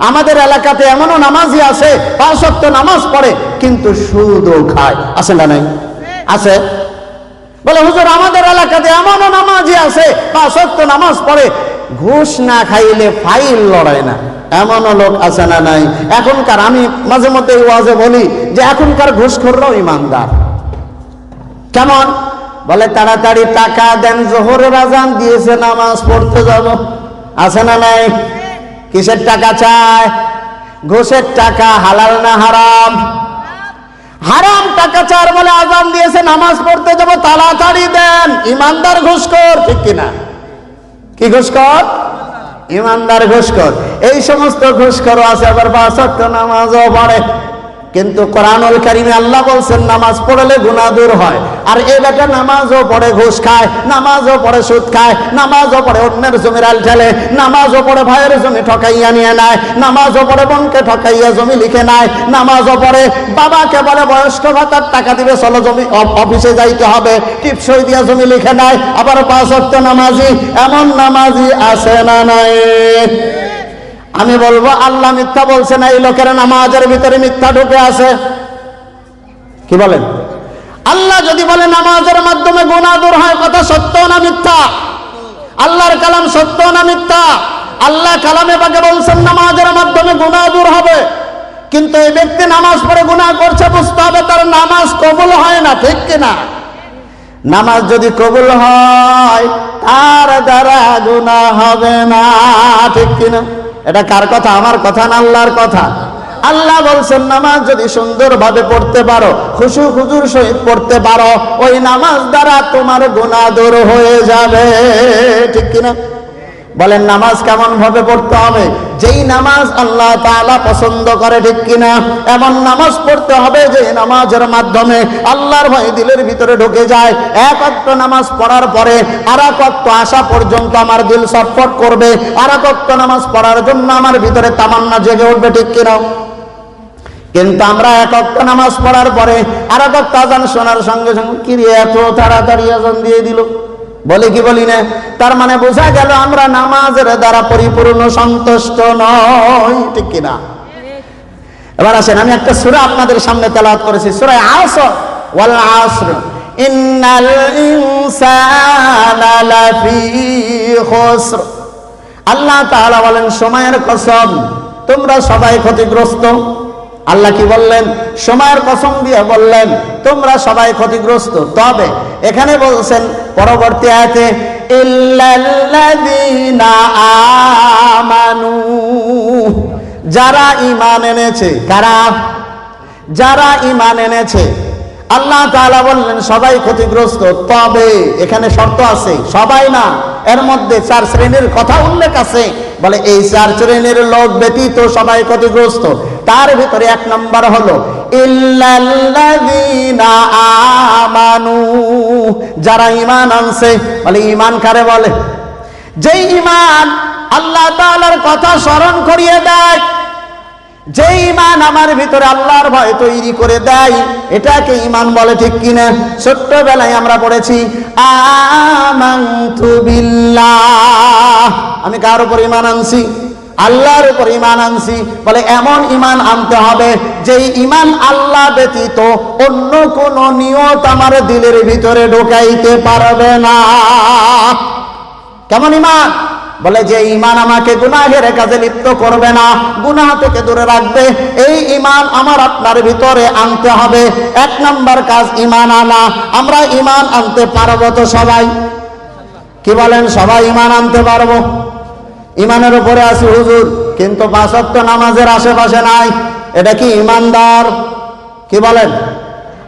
আমাদের এলাকাতে এমনও নামাজি আছে, পাঁচ ওয়াক্ত নামাজ পড়ে, কিন্তু সুদও খায়। আছে না নাই? আছে? বলে, হুজুর, আমাদের এলাকাতে এমনও নামাজি আছে, পাঁচ ওয়াক্ত নামাজ পড়ে, ঘুষ না খাইলে ফাইল লড়ায় না। এমনও লোক আছে না নাই? এখনকার আমি মাঝে মধ্যে ওয়াজে বলি যে, এখনকার ঘুষখোররাও ইমানদার। কেমন? বলে, তাড়াতাড়ি টাকা দেন, জোহরের আজান দিয়েছে, নামাজ পড়তে যাব। আছে না নাই? কিসের টাকা চায়? ঘুষের টাকা হালাল না হারাম? হারাম টাকা চার বলে আজান দিয়েছে, নামাজ পড়তে যাব, তাড়াতাড়ি দেন। ইমানদার ঘুষখোর, ঠিক কিনা? কি ঘুষখোর? ইমানদার ঘুষখোর। এই সমস্ত ঘুষখোর আছে, আবার বাসক্ত নামাজও পড়ে। কিন্তু কোরআনুল কারিমে আল্লাহ বলছেন, নামাজ পড়লে গুনাহ দূর হয়। আর এই বেটা নামাজও পড়ে ঘুষ খায়, নামাজও পড়ে সুদ খায়, নামাজও পড়ে অন্যের জমির আল ঠেলে নামাজও পড়ে ভাইয়ের জমি ঠকাইয়া নিয়ে নেয়, নামাজও পড়ে বোনকে ঠকাইয়া জমি লিখে নেয়, নামাজও পড়ে বাবাকে বলে, বয়স্ক ভাতার টাকা দিবে, চলো জমি, অফ- অফিসে যাইতে হবে। টিপসই দিয়া জমি লিখে নেয়, আবার পাঁচ নামাজি, এমন নামাজি আছে না নাই। আমি বলব, আল্লাহ মিথ্যা বলছে না, এই লোকের নামাজের ভিতরে মিথ্যা ঢুকে আছে। কি বলেন? আল্লাহ যদি বলে নামাজের মাধ্যমে গুনাহ দূর হয়, কথা সত্য না মিথ্যা? আল্লাহর কালাম সত্য না মিথ্যা? আল্লাহ কালামে পাকে বলছেন, নামাজের মাধ্যমে গুণা দূর হবে। কিন্তু এই ব্যক্তি নামাজ পড়ে গুনাহ করছে, বুঝতে হবে তার নামাজ কবুল হয় না, ঠিক কিনা? নামাজ যদি কবুল হয়, তার দ্বারা গুনাহ হবে না, ঠিক কিনা? এটা কার কথা? আমার কথা না আল্লাহর কথা? আল্লাহ বলছেন, নামাজ যদি সুন্দরভাবে পড়তে পারো, খুশু খুজুর সহিত পড়তে পারো, ওই নামাজ দ্বারা তোমার গুণাদুর দূর হয়ে যাবে। ঠিক কিনা? বলেন, নামাজ কেমন ভাবে পড়তে হবে? যেই নামাজ আল্লাহ তাআলা পছন্দ করে, ঠিক কিনা? এমন নামাজ পড়তে হবে যে নামাজের মাধ্যমে আল্লাহর ভয় দিলের ভিতরে ঢুকে যায়। এক অক্ট নামাজ পড়ার পরে আর এক অক্ট আসা পর্যন্ত আমার দিল ছটফট করবে। আর এক অক্ট নামাজ পড়ার জন্য আমার ভিতরে তামান্না জেগে উঠবে, ঠিক কিনা? কিন্তু আমরা এক অক্ট নামাজ পড়ার পরে আর এক অক্ট আজান শোনার সঙ্গে সঙ্গে কি এত তাড়াতাড়ি আজান দিয়ে দিল? বলি কি বলি না? তার মানে বোঝা গেল আমরা নামাজের দ্বারা পরিপূর্ণ সন্তুষ্ট নয় ঠিক কিনা? এবার আসেন, আমি একটা সূরা আপনাদের সামনে তেলাওয়াত করেছি সূরা আসর। ওয়াল আসর। ইন্নাল ইনসানা লাফি খুসর। আল্লাহ তাআলা বলেন, সময়ের কসম, তোমরা সবাই ক্ষতিগ্রস্ত। আল্লাহ কি বললেন? সময়ের কসম দিয়ে বললেন, তোমরা সবাই ক্ষতিগ্রস্ত। তবে এখানে বলছেন পরবর্তী আয়াতে আমানু। যারা ঈমান এনেছে, কারা? যারা ঈমান এনেছে। আল্লাহ তাআলা বললেন, সবাই ক্ষতিগ্রস্ত। তবে এখানে শর্ত আছে, সবাই না। এর মধ্যে চার শ্রেণির কথা উল্লেখ আছে। বলে, এই চার শ্রেণির লোক ব্যতীত সবাই ক্ষতিগ্রস্ত। তার ভিতরে এক নম্বর হলো আমানু। যারা ইমান আনছে, বলে ইমান কারে বলে? যেই ইমান আল্লাহ তাআলার কথা স্মরণ করিয়ে দেয় যে ইমান আমার ভিতরে আল্লাহর ভয় তৈরি করে দেয়, এটাকে ইমান বলে ঠিক কিনা? ছোট্টবেলায় আমরা পড়েছি আমি কার উপর ইমান আনছি? আল্লাহর উপর ইমান আনছি, বলে এমন ইমান আনতে হবে যে ইমান আল্লাহ ব্যতীত অন্য কোন নিয়ত আমার দিলের ভিতরে ঢোকাইতে পারবে না। কেমন ইমান বলে যে ইমান আমাকে গুনাহের কাজে লিপ্ত করবে না, গুনাহ থেকে দূরে রাখবে। এই ইমান আমার আপনার ভিতরে আনতে হবে। এক নাম্বার কাজ ইমান আনা, আমরা ইমান আনতে পারব তো সবাই। কি বলেন, সবাই ইমান আনতে পারব? ইমানের উপরে আছি, হুজুর, কিন্তু পাঁচত্ব নামাজের আশেপাশে নাই। এটা কি ইমানদার? কি বলেন?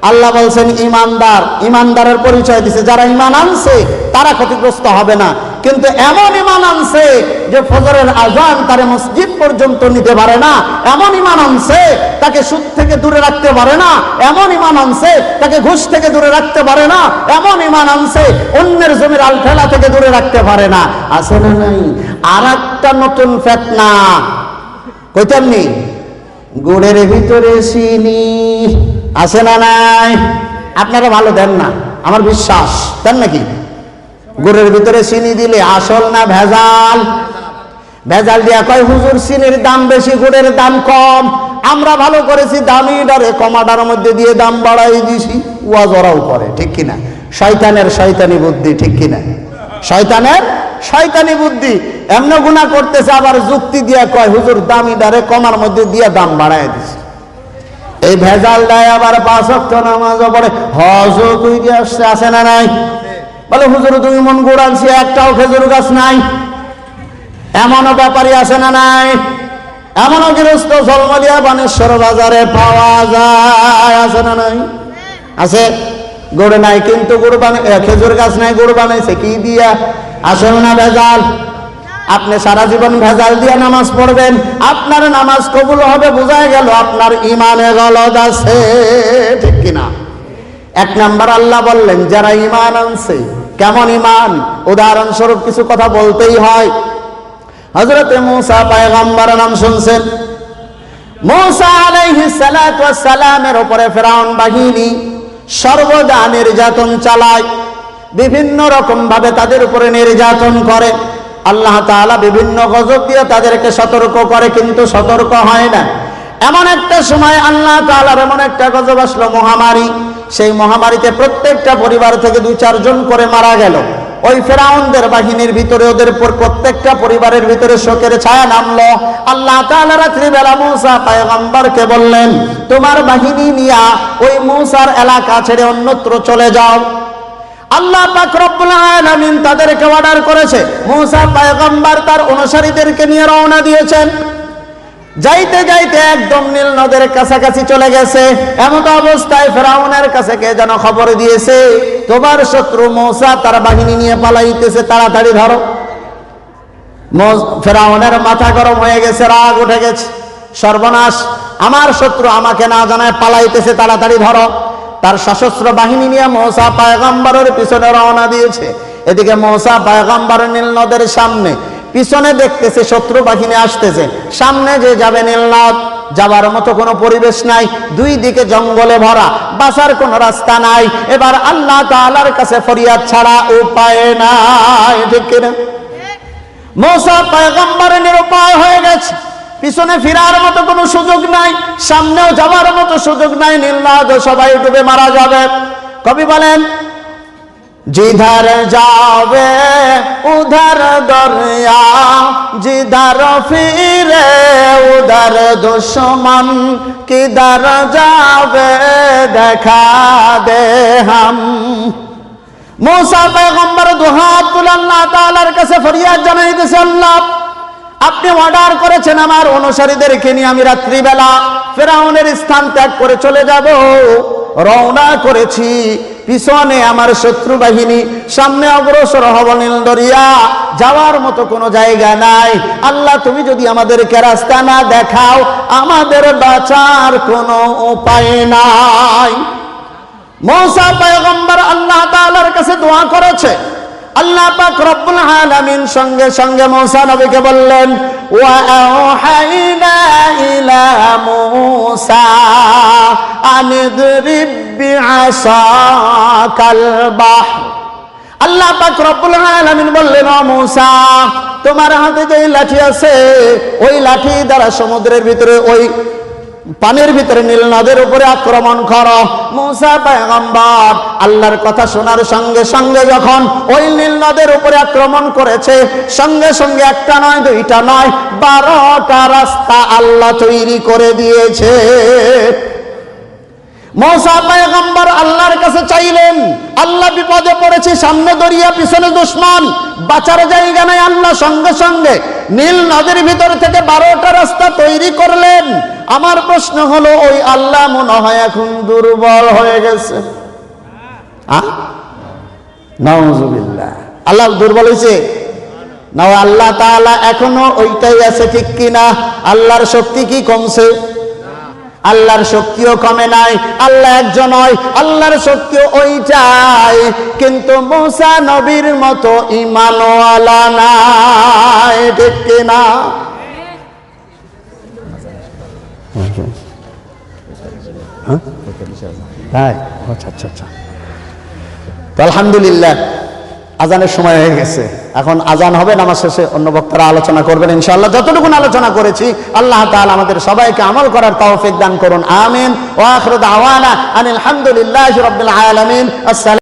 আল্লাহ বলছেন, ইমানদার, ইমানদারের পরিচয় দিছে। যারা ইমান আনছে, তারা ক্ষতিগ্রস্ত হবে না। কিন্তু এমন ইমান আনছে যে ফজরের আজান তারে মসজিদ পর্যন্ত নিতে পারে না। এমন ইমান আনছে, তাকে সুদ থেকে দূরে রাখতে পারে না। এমন ইমান আনছে, তাকে ঘুষ থেকে দূরে রাখতে পারে না। এমন ইমান আনছে, অন্যের জমির আলফেলা থেকে দূরে রাখতে পারে না। আছে না নাই? আর একটা নতুন ফেতনা। কইতেমনি গুড়ের ভিতরে চিনি। আছে না নাই? আপনারা ভালো দেন না, আমার বিশ্বাস। দেন নাকি? গুড়ের ভিতরে চিনি দিলে আসল না ভেজাল? ভেজাল দিয়া কয়, হুজুর, চিনির দাম বেশি গুড়ের দাম কম। আমরা ভালো করেছি, দামি ডারে কমাডার মধ্যে দিয়ে দাম বাড়াই দিছি। ওয়াজ ওরাও করে, ঠিক কিনা? শয়তানের শয়তানি বুদ্ধি, ঠিক কিনা? শয়তানের শয়তানি বুদ্ধি। এমন গুণা করতেছে, আবার যুক্তি দিয়া কয়, হুজুর, দামি ডারে কমার মধ্যে দিয়ে দাম বাড়াই দিছে। এই ভেজাল দেয় আবার পাঁচ নামাজও পড়ে। হজও তুই দিয়ে আসছে, আসে না নাই? বলে, হুজুর, তুমি মন গুড় আনছি একটাও খেজুর গাছ নাই। এমনও ব্যাপারী আছে না নাই? এমনও গৃহস্থ জলমলিয়া বানেশ্বর বাজারে পাওয়া যায়, আছে না নাই? আছে, গুড় নাই, কিন্তু গুড় বানাই খেজুর গাছ নাই, গুড় বানাইছে, কি দিয়া? আসল না ভেজাল। আপনি সারা জীবন ভেজাল দিয়ে নামাজ পড়বেন। আপনার নামাজ কবুল হবে, বোঝা গেল আপনার ইমানে গলদ আছে, ঠিক কিনা? এক নাম্বার আল্লাহ বললেন, যারা ইমান আনছে কেমন ইমান উদাহরণস্বরূপ কিছু কথা বলতেই হয়। হজরতে মৌসা পায়গাম্বার নাম শুনছেন। মুসা ওয়াস সালামের উপরে ফেরাউন বাহিনী সর্বদা নির্যাতন চালায়, বিভিন্ন রকম ভাবে তাদের উপরে নির্যাতন করে। আল্লাহ তাআলা বিভিন্ন গজব দিয়ে তাদেরকে সতর্ক করে, কিন্তু সতর্ক হয় না। এমন একটা সময় আল্লাহ তাআলার এমন একটা গজব আসলো, মহামারী। সেই মহামারীতে প্রত্যেকটা পরিবার থেকে দুই চারজন করে মারা গেল। ওই ফেরাউনদের বাহিনীর ভিতরে, ওদের পর প্রত্যেকটা পরিবারের ভিতরে শোকের ছায়া নামলো। আল্লাহ তাআলা রাত্রিবেলা বললেন, তোমার বাহিনী নিয়া ওই মূসার এলাকা ছেড়ে অন্যত্র চলে যাও। আল্লাহ তাদেরকে অর্ডার করেছে। মূসা পয়গম্বর তার অনুসারীদেরকে নিয়ে রওনা দিয়েছেন। যাইতে যাইতে একদম নীল নদের কাছাকাছি চলে গেছে। এমন অবস্থায় ফেরাউনের কাছে কে যেন খবর দিয়েছে, তোমার শত্রু মৌসা তার বাহিনী নিয়ে পালাইতেছে, তাড়াতাড়ি ধরো। ফেরাউনের মাথা গরম হয়ে গেছে, রাগ উঠে গেছে। সর্বনাশ, আমার শত্রু আমাকে না জানায় পালাইতেছে, তাড়াতাড়ি ধরো। তার সশস্ত্র বাহিনী নিয়ে মৌসা পায়গম্বরের পিছনে রওনা দিয়েছে। এদিকে মৌসা পায়গম্বর নীল নদের সামনে পিছনে দেখতেছে, শত্রু বাহিনী আসতেছে। সামনে যে যাবে নীলনদ যাবার মতো কোনো পরিবেশ নাই, দুই দিকে জঙ্গলে ভরা বাসার কোনো রাস্তা নাই। এবার আল্লাহ তাআলার কাছে ফরিয়াদ ছাড়া উপায় নাই, ঠিক কিনা? মৌসা পয়গম্বরের নিরুপায় হয়ে গেছে। পিছনে ফিরার মতো কোনো সুযোগ নাই, সামনেও যাওয়ার মতো সুযোগ নাই নীলনাদ সবাই ডুবে মারা যাবে। কবি বলেন जिधर जावे उधर दरिया जिधर फिरे उधर दुश्मन किधर जावे দেখা দে হাম মৌসা পেগম্বর দুহাত তুলে আল্লাহ তাআলার কাছে ফরিয়াদ জানাইতেছে আল্লাহ আপনি অর্ডার করেছেন আমার অনুসারীদেরকে নিয়ে আমি রাত্রিবেলা ফেরাউনের স্থান ত্যাগ করে চলে যাব রওনা করেছি পিছনে আমার শত্রু বাহিনী, সামনে অগ্রসর হব দরিয়া যাওয়ার মতো কোনো জায়গা নাই। আল্লাহ, তুমি যদি আমাদেরকে রাস্তা না দেখাও, আমাদের বাঁচার কোনো উপায় নাই। মৌসা পয়গম্বর আল্লাহ তাআলার কাছে দোয়া করেছে। আল্লাহ পাক রব্বুল আলামিন সঙ্গে সঙ্গে মৌসা নবীকে বললেন, ওয়া আওহাইনা ইলা মূসা। আল্লাহ বললেন তোমার হাতে যে লাঠি আছে, ওই লাঠি দ্বারা সমুদ্রের ভিতরে, ওই পানির ভিতরে নীল নদের উপরে আক্রমণ করো। মুসা পয়গম্বর, আল্লাহর কথা শোনার সঙ্গে সঙ্গে যখন ওই নীল নদের উপরে আক্রমণ করেছে, সঙ্গে সঙ্গে একটা নয়, দুইটা নয়, বারোটা রাস্তা আল্লাহ তৈরি করে দিয়েছে। আল্লাহর কাছে চাইলেন, আল্লাহ বিপদে পড়েছে, সামনে দরিয়া, পিছনে দুশ্মন। বাঁচার জায়গা নাই আল্লাহ, সঙ্গে সঙ্গে নীল নদীর ভিতর থেকে বারোটা রাস্তা তৈরি করলেন। আমার প্রশ্ন হলো, ওই আল্লাহ মনে হয় এখন দুর্বল হয়ে গেছে। আল্লাহ দুর্বল হয়েছে? না, আল্লাহ তাআলা এখনও ওইটাই আছে, ঠিক কিনা? আল্লাহর শক্তি কি কমছে? আল্লাহর শক্তিও কমে নাই, আল্লাহ একজন আল্লাহর শক্তিও ওইটাই। কিন্তু মুসা নবীর মতো ইমানওয়ালা নাই, ঠিক কিনা? হ্যাঁ? আচ্ছা আচ্ছা আচ্ছা। আলহামদুলিল্লাহ আজানের সময় হয়ে গেছে। এখন আজান হবে, নামাজ শেষে অন্য বক্তারা আলোচনা করবেন, ইনশাআল্লাহ। যতটুকু আলোচনা করেছি, আল্লাহ তাআলা আমাদের সবাইকে আমল করার তৌফিক দান করুন। আমিন। ওয়া আখিরু দাওয়ানা আনিল হামদুলিল্লাহি রাব্বিল আলামিন। আসসালামু